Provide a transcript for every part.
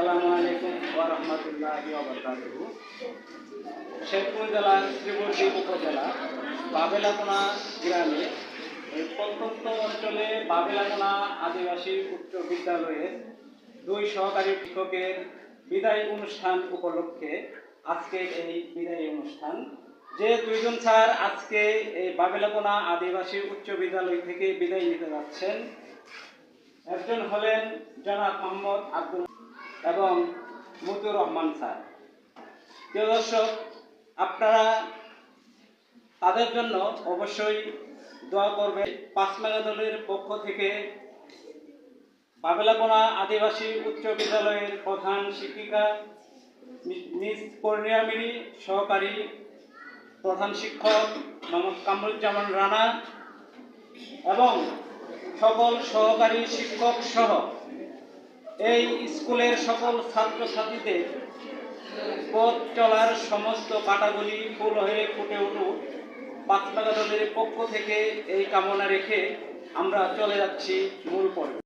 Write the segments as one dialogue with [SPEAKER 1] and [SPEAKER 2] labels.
[SPEAKER 1] আসসালামু আলাইকুম ওয়া রাহমাতুল্লাহি ওয়া বারাকাতুহু। শেরপুর জেলার শ্রীবর্তী উপজেলা বাবেলাকোনা গ্রামে প্রত্যন্ত অঞ্চলে বাবেলাকোনা আদিবাসী উচ্চ বিদ্যালয়ের দুই সহকারী শিক্ষকের বিদায় অনুষ্ঠান উপলক্ষে আজকে এই বিদায় অনুষ্ঠান। যে দুইজন স্যার আজকে এই বাবেলাকোনা আদিবাসী উচ্চ বিদ্যালয় থেকে বিদায় নিতে যাচ্ছেন, একজন হলেন জনাব মোহাম্মদ আব্দুল এবং মতুর রহমান স্যার। প্রিয় দর্শক, আপনারা তাদের জন্য অবশ্যই দোয়া করবে পাঁচমেগা দলের পক্ষ থেকে বাবেলাপোনা আদিবাসী উচ্চ বিদ্যালয়ের প্রধান শিক্ষিকা মিস পূর্ণিমা মিরি সহকারী প্রধান শিক্ষক মোহাম্মদ কামরুজ্জামান রানা এবং সকল সহকারী শিক্ষক সহ এই স্কুলের সকল ছাত্রছাত্রীদের পথ চলার সমস্ত কাটাগুলি ফুল হয়ে ফুটে উঠুক পাত্রের পক্ষ থেকে এই কামনা রেখে আমরা চলে যাচ্ছি মূল পর্বে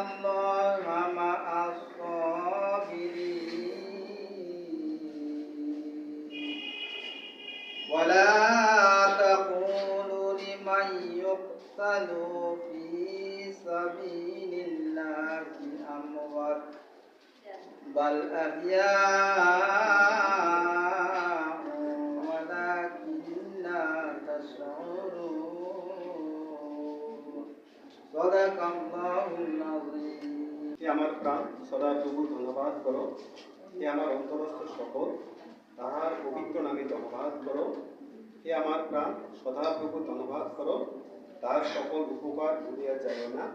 [SPEAKER 2] الله مع الصابرين ولا تقولوا لمن يقتل في سبيل الله أموات بل أحياء
[SPEAKER 3] হে আমার প্রাণ, সদা প্রভু ধন্যবাদ করো। হে আমার অন্তরস্থ সকল, তাহার পবিত্র নামে ধন্যবাদ করো। হে আমার প্রাণ, সদা প্রভু ধন্যবাদ করো। তার সকল উপকার ভুলিয়া যায় না।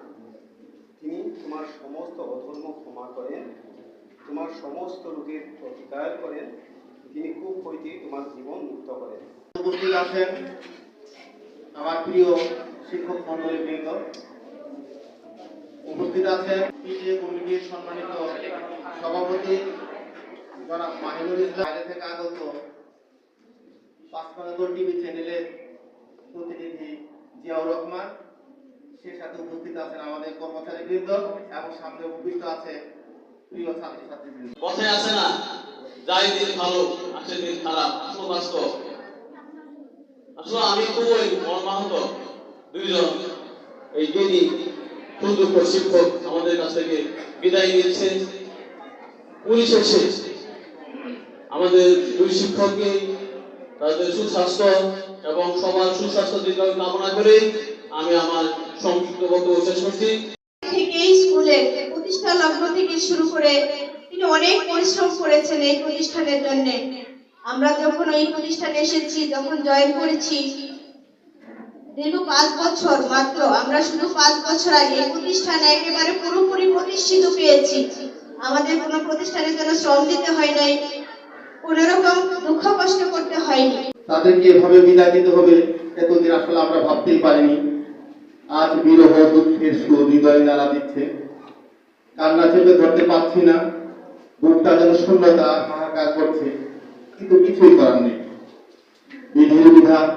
[SPEAKER 3] তিনি তোমার সমস্ত অধর্ম ক্ষমা করেন, তোমার সমস্ত রোগের প্রতিকার করেন। তিনি খুব হইতে তোমার জীবন মুক্ত করেন।
[SPEAKER 4] উপস্থিত আছেন আমার প্রিয় শিক্ষক মন্ডলী বৃন্দ। উপস্থিত আছেন পিটিএ কমিটির সম্মানিত সভাপতি জনাব মাহিনুল ইসলাম। বাইরে থেকে আগত পাঁচপানাদর টিভি চ্যানেলের প্রতিনিধি জিয়াউর রহমান, সে সাথে উপস্থিত আছেন আমাদের কর্মচারী বৃন্দ এবং সামনে উপস্থিত আছে প্রিয় ছাত্রছাত্রী বৃন্দ
[SPEAKER 5] কথায় আছে না, যাই দিন ভালো, আসে দিন খারাপ আসলে আমি খুবই মর্মাহত দুইজন। এই যিনি সুযোগ্য শিক্ষক আমাদের কাছ থেকে বিদায় নিয়েছে পরিশেষে আমাদের দুই শিক্ষককে তাদের সুস্বাস্থ্য এবং সবার সুস্বাস্থ্য দীর্ঘায়ু কামনা করে আমি আমার সংক্ষিপ্ত বক্তব্য শেষ করছি।
[SPEAKER 6] থেকে স্কুলে প্রতিষ্ঠা লগ্ন থেকে শুরু করে তিনি অনেক পরিশ্রম করেছেন এই প্রতিষ্ঠানের জন্য। আমরা যখন এই প্রতিষ্ঠানে এসেছি, যখন জয়েন করেছি দীর্ঘ পাঁচ বছর মাত্র। আমরা শুধু পাঁচ বছর আগে এই প্রতিষ্ঠানে একেবারে পুরোপুরি প্রতিষ্ঠিত পেয়েছি। আমাদের কোনো প্রতিষ্ঠানের জন্য শ্রম দিতে হয় নাই, কোনো রকম দুঃখ কষ্ট করতে হয়নি।
[SPEAKER 4] তাদেরকে এভাবে বিদায় দিতে হবে, এতদিন আসলে আমরা ভাবতেই পারিনি। আজ বিরহ, দুঃখের সুর, হৃদয় নাড়া দিচ্ছে। কান্না চেপে ধরতে পারছি না, বুকটা যেন শূন্যতা হাহাকার করছে, কিন্তু কিছুই করার নেই। বিধির বিধান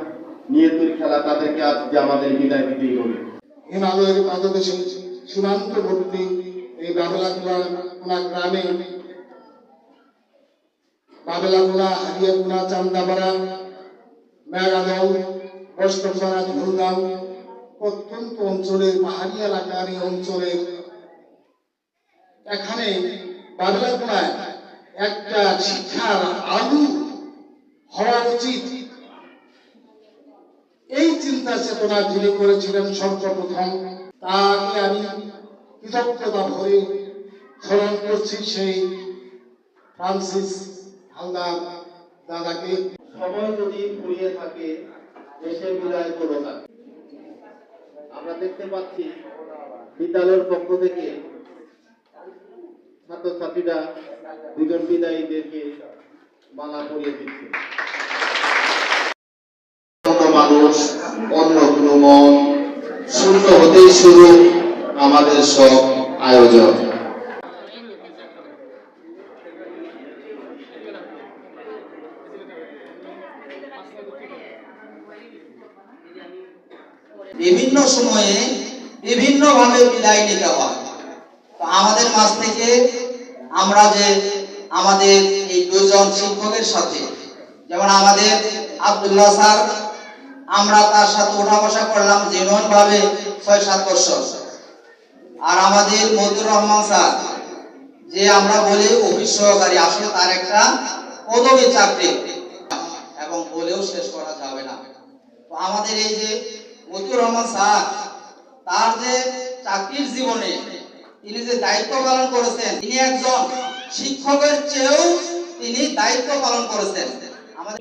[SPEAKER 4] নিয়তির খেলা তাদেরকে আজ যে আমাদের বিদায় দিতেই হবে।
[SPEAKER 7] হিমালয়ের পাদদেশে সীমান্তবর্তী এই বাবলাগুনা গ্রামে। বাবলাগুনা হারিয়াগুনা চান্দাপাড়া মেঘাদল বৈষ্ণবপাড়া ঝুলগাঁও প্রত্যন্ত অঞ্চলের পাহাড়ি এলাকার এই অঞ্চলের এখানে বাবলাগুনায় একটা শিক্ষার আলু হওয়া উচিত। এই চিন্তা চেতনা যিনি করেছিলেন সর্বপ্রথম, তাকে আমি কৃতজ্ঞতা ভরে স্মরণ করছি সেই ফ্রান্সিস হালদার দাদাকে।
[SPEAKER 4] সময় যদি ফুরিয়ে থাকে এসে বিদায় করো তাকে আমরা দেখতে পাচ্ছি বিদ্যালয়ের পক্ষ থেকে ছাত্রছাত্রীরা দুজন বিদায়ীদেরকে মালা পরিয়ে দিচ্ছে। অন্য কোনো মন শূন্য হতেই শুরু আমাদের সব আয়োজন।
[SPEAKER 2] বিভিন্ন সময়ে বিভিন্ন ভাবে বিদায় নিতে হয়। আমাদের মাঝ থেকে আমরা যে আমাদের এই দুজন শিক্ষকের সাথে, যেমন আমাদের আব্দুল্লাহ স্যার আমরা তার সাথে ওঠা বসা করলাম জেনুয়ান ভাবে ছয় সাত বছর। আর আমাদের মতিউর রহমান স্যার, যে আমরা বলি অফিস সহকারী, আসলে তার একটা পদবী চাকরি। এবং বলেও শেষ করা যাবে না। তো আমাদের এই যে মতিউর রহমান স্যার, তার যে চাকরির জীবনে তিনি যে দায়িত্ব পালন করেছেন, তিনি একজন শিক্ষকের চেয়েও তিনি দায়িত্ব পালন করেছেন। আমাদের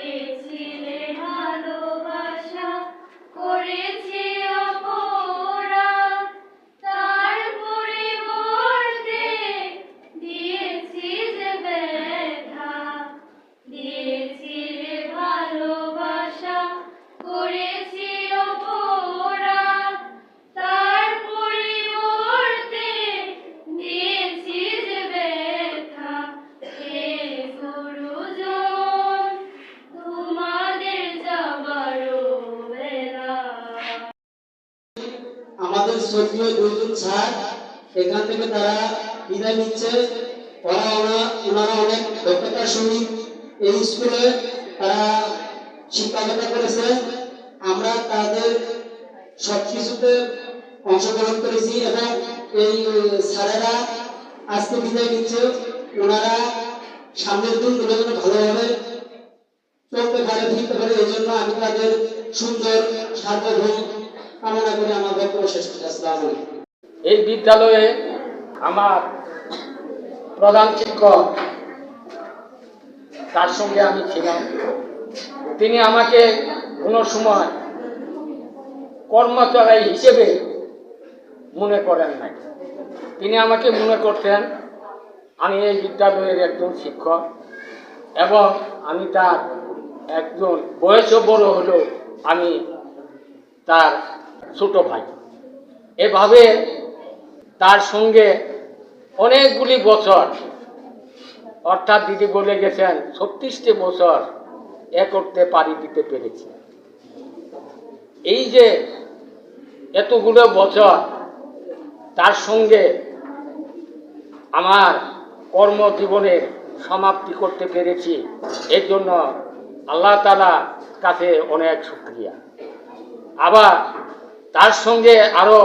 [SPEAKER 8] এখান থেকে তারা বিদায় নিচ্ছে। ওরা ওরা, ওনারা অনেক দক্ষতার সহিত এই স্কুলে তারা শিক্ষকতা করেছে। আমরা তাদের সবকিছুতে অংশগ্রহণ করেছি এবং এই স্যারেরা আজকে বিদায় নিচ্ছে। ওনারা সামনের দিনগুলো যেন ভালোভাবে চলতে পারে, ফিরতে পারে এই জন্য আমি তাদের সুন্দর সার্বভৌম কামনা করে আমার শেষ
[SPEAKER 9] এই বিদ্যালয়ে আমার প্রধান শিক্ষক, তার সঙ্গে আমি ছিলাম। তিনি আমাকে কোনো সময় কর্মচারী হিসেবে মনে করেন নাই। তিনি আমাকে মনে করতেন, আমি এই বিদ্যালয়ের একজন শিক্ষক এবং আমি তার একজন বয়সও বড় হলেও আমি তার ছোট ভাই। এভাবে তার সঙ্গে অনেকগুলি বছর, অর্থাৎ দিদি বলে গেছেন, ছত্রিশটি বছর এ করতে পারি দিতে পেরেছি। এই যে এতগুলো বছর তার সঙ্গে আমার কর্মজীবনের সমাপ্তি করতে পেরেছি, এর জন্য আল্লাহ তালা কাছে অনেক শুক্রিয়া। আবার তার সঙ্গে আরও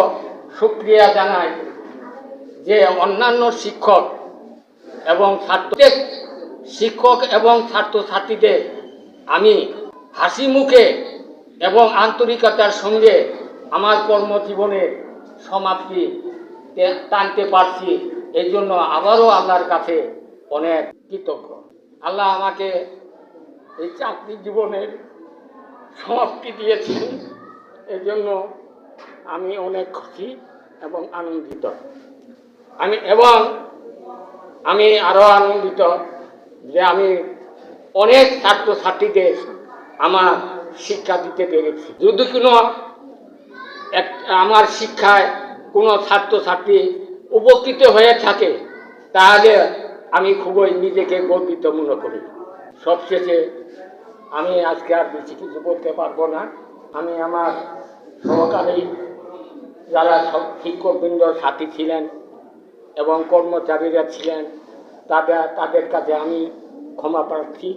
[SPEAKER 9] শুক্রিয়া জানাই যে অন্যান্য শিক্ষক এবং ছাত্র শিক্ষক এবং ছাত্রছাত্রীদের আমি হাসি মুখে এবং আন্তরিকতার সঙ্গে আমার কর্মজীবনের সমাপ্তি টানতে পারছি। এই জন্য আবারও আল্লাহর কাছে অনেক কৃতজ্ঞ। আল্লাহ আমাকে এই চাকরি জীবনের সমাপ্তি দিয়েছেন। এই জন্য আমি অনেক খুশি এবং আনন্দিত। আমি এবং আমি আরও আনন্দিত যে আমি অনেক ছাত্রছাত্রীদের আমার শিক্ষা দিতে পেরেছি। যদি কোনো এক, আমার শিক্ষায় কোনো ছাত্রছাত্রী উপকৃত হয়ে থাকে, তাহলে আমি খুবই নিজেকে গর্বিত মনে করি। সবশেষে আমি আজকে আর বেশি কিছু বলতে পারব না। আমি আমার সহকারী যারা শিক্ষকবৃন্দ সাথী ছিলেন এবং কর্মচারীরা ছিলেন, তাদের তাদের কাছে আমি ক্ষমা প্রার্থী।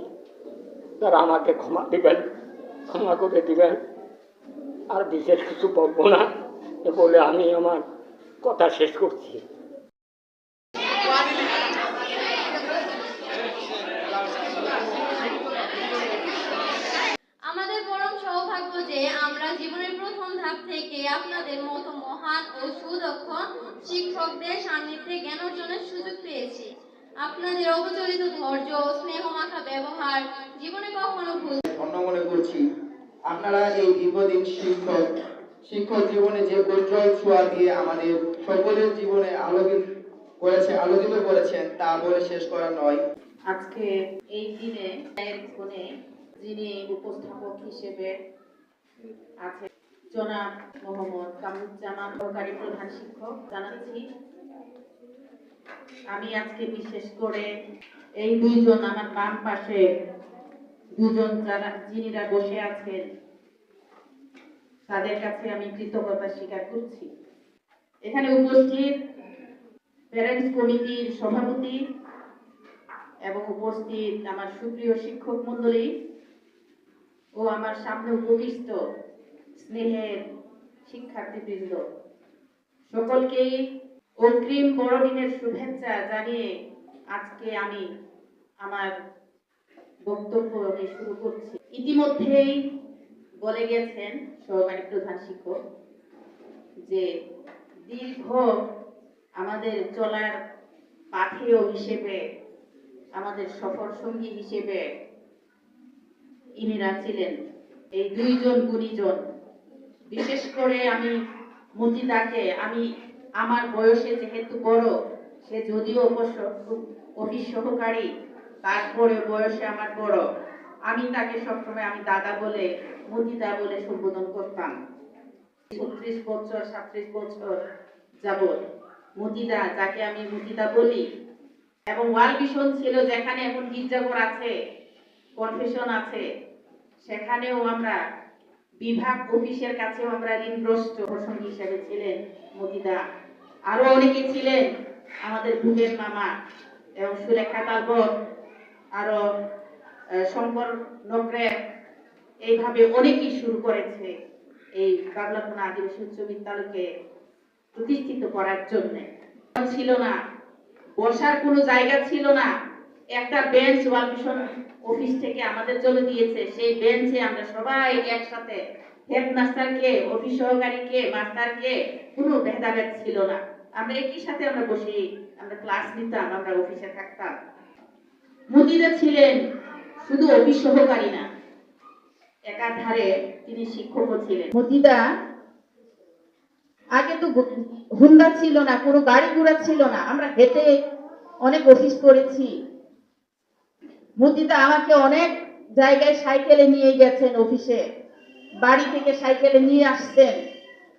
[SPEAKER 9] তারা আমাকে ক্ষমা দিবেন, ক্ষমা করে দেবেন। আর বিশেষ কিছু বলব না বলে আমি আমার কথা শেষ করছি।
[SPEAKER 10] আপনাদের মতো মহান ও সুদক্ষ শিক্ষকদের সান্নিধ্যে জ্ঞান অর্জনের সুযোগ পেয়েছি। আপনাদের অবচলিত ধৈর্য স্নেহ মাখা ব্যবহার জীবনে কখনো ভুল
[SPEAKER 2] ধন্য মনে করছি আপনারা এই দীর্ঘদিন শিক্ষক শিক্ষক জীবনে যে উজ্জ্বল ছোঁয়া দিয়ে আমাদের সকলের জীবনে আলোকিত করেছে আলোকিত করেছেন তা বলে শেষ করা নয়।
[SPEAKER 11] আজকে এই দিনে যিনি উপস্থাপক হিসেবে আছেন জনাব মোহাম্মদ কামরুজ্জামান প্রধান শিক্ষক, জানাচ্ছি আমি আজকে বিশেষ করে এই দুইজন আমার বাম পাশে দুজন যারা, যিনিরা বসে আছেন, তাদের কাছে আমি কৃতজ্ঞতা স্বীকার করছি। এখানে উপস্থিত প্যারেন্টস কমিটির সভাপতি এবং উপস্থিত আমার সুপ্রিয় শিক্ষক মন্ডলী ও আমার সামনে উপবিষ্ট স্নেহের শিক্ষার্থীবৃন্দ, সকলকেই অগ্রিম বড়দিনের শুভেচ্ছা জানিয়ে আজকে আমি আমার বক্তব্য আমি শুরু করছি। ইতিমধ্যেই বলে গেছেন সহকারী প্রধান শিক্ষক যে দীর্ঘ আমাদের চলার পাথেয় হিসেবে, আমাদের সফর সঙ্গী হিসেবে ইনিরা ছিলেন। এই দুইজন গুণীজন বিশেষ করে আমি মতিদাকে, আমি আমার বয়সে যেহেতু বড়, সে যদিও অফিস সহকারী, তারপরে বয়সে আমার বড়। আমি তাকে সবসময় আমি দাদা বলে, মতিদা বলে সম্বোধন করতাম। ছত্রিশ বছর সাত্রিশ বছর যাবৎ মতিদা, যাকে আমি মতিদা বলি। এবং ওয়াল মিশন ছিল, যেখানে এখন গির্জাঘর আছে কনফেশন আছে, সেখানেও আমরা বিভাগ অফিসের কাছেও আমরা ঋণগ্রস্ত প্রসঙ্গ হিসেবে ছিলেন মতিদা। আরও অনেকে ছিলেন আমাদের ভূপেন মামা এবং সুলেখা তালবর আরও আহ, শঙ্কর নকরে এইভাবে অনেকেই শুরু করেছে এই বাবলাপনা আদিবাসী উচ্চ বিদ্যালয়কে প্রতিষ্ঠিত করার জন্য। ছিল না বসার কোনো জায়গা ছিল না একটা বেঞ্চ ওয়াল মিশন অফিস থেকে আমাদের জন্য দিয়েছে সেই বেঞ্চে আমরা সবাই একসাথে হেড মাস্টারকে অফিস সহকারীকে মাস্টারকে কোনো ভেদাভেদ ছিল না। আমরা একই সাথে আমরা বসে, আমরা ক্লাস নিতাম, আমরা অফিসে থাকতাম। মুদিরা ছিলেন শুধু অফিস সহকারী না, একাধারে তিনি শিক্ষকও ছিলেন। মতিদা আগে তো হুন্ডা ছিল না, কোনো গাড়ি ঘোড়া ছিল না। আমরা হেঁটে অনেক অফিস করেছি। মতিদা আমাকে অনেক জায়গায় সাইকেলে নিয়ে গেছেন অফিসে। বাড়ি থেকে সাইকেলে নিয়ে আসছেন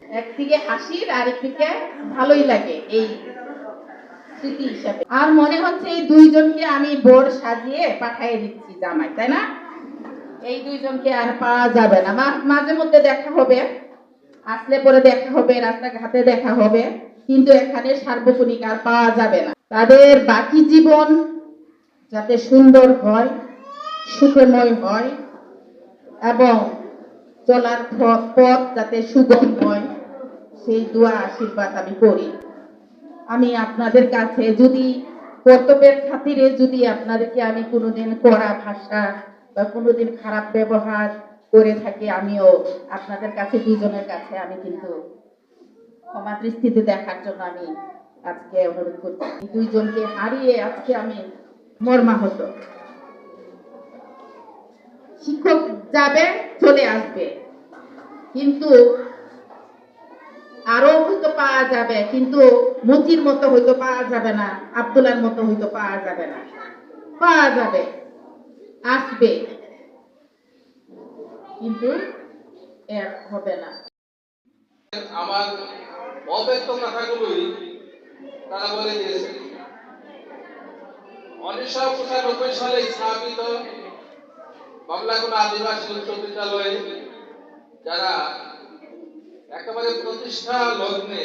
[SPEAKER 11] একদিকে হাসির আর একদিকে ভালোই লাগে এই স্মৃতি হিসাবে। আর মনে হচ্ছে এই দুইজনকে আমি বোর সাজিয়ে পাঠিয়ে দিচ্ছি জামাই, তাই না? এই দুইজনকে আর পাওয়া যাবে না। মাঝে মধ্যে দেখা হবে। আসলে পরে দেখা হবে, রাস্তাঘাটে দেখা হবে। কিন্তু এখানে সার্বক্ষণিক আর পাওয়া যাবে না। তাদের বাকি জীবন যাতে সুন্দর হয়, সুখময় হয় এবং চলার পথ যাতে সুগম হয়, সেই দোয়া আশীর্বাদ আমি করি। আমি আপনাদের কাছে যদি কর্তব্যের খাতিরে যদি আপনাদেরকে আমি কোনোদিন কড়া ভাষা বা কোনোদিন খারাপ ব্যবহার করে থাকি, আমিও আপনাদের কাছে, দুজনের কাছে আমি কিন্তু ক্ষমা দৃষ্টিতে দেখার জন্য আমি আজকে অনুরোধ করছি। দুইজনকে হারিয়ে আজকে আমি মর্মাহত শিক্ষক যাবে, চলে আসবে। কিন্তু আরও হয়তো পাওয়া যাবে, কিন্তু মতির মতো হয়তো পাওয়া যাবে না, আব্দুলার মতো হয়তো পাওয়া যাবে না। পাওয়া যাবে, আসবে। কিন্তু এর হবে না।
[SPEAKER 5] আমার অব্যক্ত কথাগুলোই তারা বলে দিয়েছে উনিশশো পঁচানব্বই সালে স্থাপিত বাংলাগুনা আদিবাসী উচ্চ বিদ্যালয়ে যারা একেবারে প্রতিষ্ঠা লগ্নে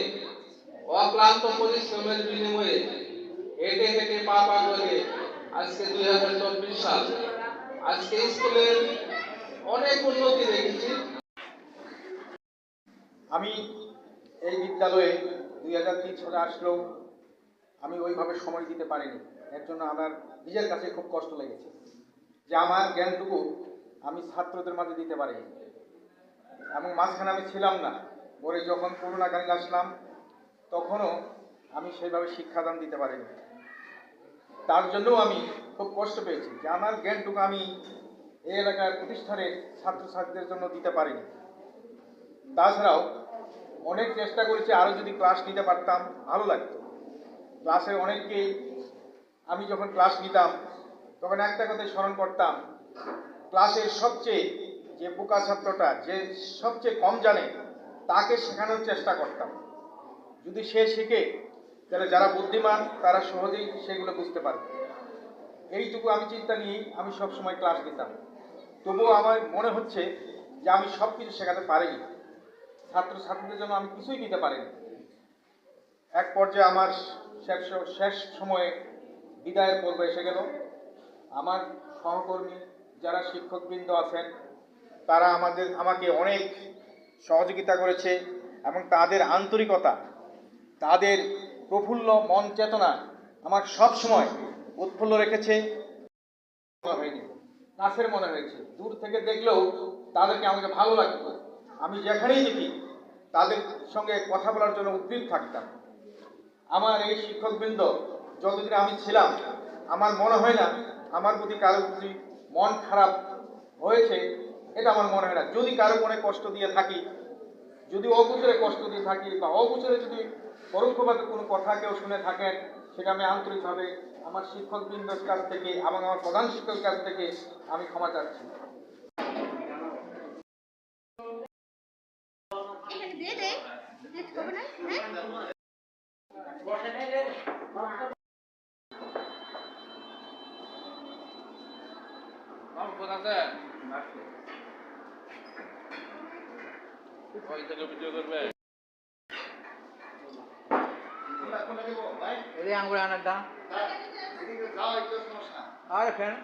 [SPEAKER 5] অক্লান্ত পরিশ্রমের বিনিময়ে হেঁটে হেঁটে পা পা করে আজকে দুই হাজার চব্বিশ সাল আজকে স্কুলের অনেক উন্নতি দেখেছি।
[SPEAKER 3] আমি এই বিদ্যালয়ে দুই হাজার তিন সালে আসলেও আমি ওইভাবে সময় দিতে পারিনি। এর জন্য আমার নিজের কাছে খুব কষ্ট লেগেছে যে আমার জ্ঞানটুকু আমি ছাত্রদের মাঝে দিতে পারিনি। এবং মাঝখানে আমি ছিলাম না।
[SPEAKER 12] পরে যখন করোনাকালীন আসলাম, তখনও আমি সেইভাবে শিক্ষাদান দিতে পারিনি। তার জন্যও আমি খুব কষ্ট পেয়েছি যে আমার জ্ঞানটুকু আমি এই এলাকার প্রতিষ্ঠানের ছাত্রছাত্রীদের জন্য দিতে পারিনি। তাছাড়াও অনেক চেষ্টা করেছি আরও যদি ক্লাস নিতে পারতাম, ভালো লাগতো। ক্লাসে অনেককেই আমি যখন ক্লাস নিতাম, তখন একটা কথাই স্মরণ করতাম ক্লাসের সবচেয়ে যে বোকা ছাত্রটা, যে সবচেয়ে কম জানে, তাকে শেখানোর চেষ্টা করতাম। যদি সে শিখে, তাহলে যারা বুদ্ধিমান, তারা সহজেই সেগুলো বুঝতে পারবে। এইটুকু আমি চিন্তা নিয়েই আমি সবসময় ক্লাস দিতাম তবুও আমার মনে হচ্ছে যে আমি সব কিছু শেখাতে পারিনি। ছাত্রছাত্রীদের জন্য আমি কিছুই দিতে পারিনি। এক পর্যায়ে আমার শেষ শেষ সময়ে বিদায়ের পর্ব এসে গেল। আমার সহকর্মী যারা শিক্ষকবৃন্দ আছেন, তারা আমাদের, আমাকে অনেক সহযোগিতা করেছে এবং তাদের আন্তরিকতা, তাদের প্রফুল্ল মন চেতনা আমার সব সময় উৎফুল্ল রেখেছে। হয়নি, কাছের মনে হয়েছে। দূর থেকে দেখলেও তাদেরকে আমাকে ভালো লাগতো। আমি যেখানেই দেখি, তাদের সঙ্গে কথা বলার জন্য উদ্গ্রীব থাকতাম। আমার এই শিক্ষকবৃন্দ যতদিন আমি ছিলাম, আমার মনে হয় না আমার প্রতি কারও প্রতি মন খারাপ হয়েছে, এটা আমার মনে হয় না। যদি কারও মনে কষ্ট দিয়ে থাকি, যদি অগুচরে কষ্ট দিয়ে থাকি বা অগুচরে যদি পরোক্ষভাবে কোনো কথা কেউ শুনে থাকেন, সেটা আমি আন্তরিকভাবে আমার শিক্ষকবৃন্দর কাছ থেকে এবং আমার প্রধান শিক্ষকের কাছ থেকে আমি ক্ষমা চাচ্ছি
[SPEAKER 10] দে দে হবে না হ্যাঁ
[SPEAKER 9] আরে ফ্যান।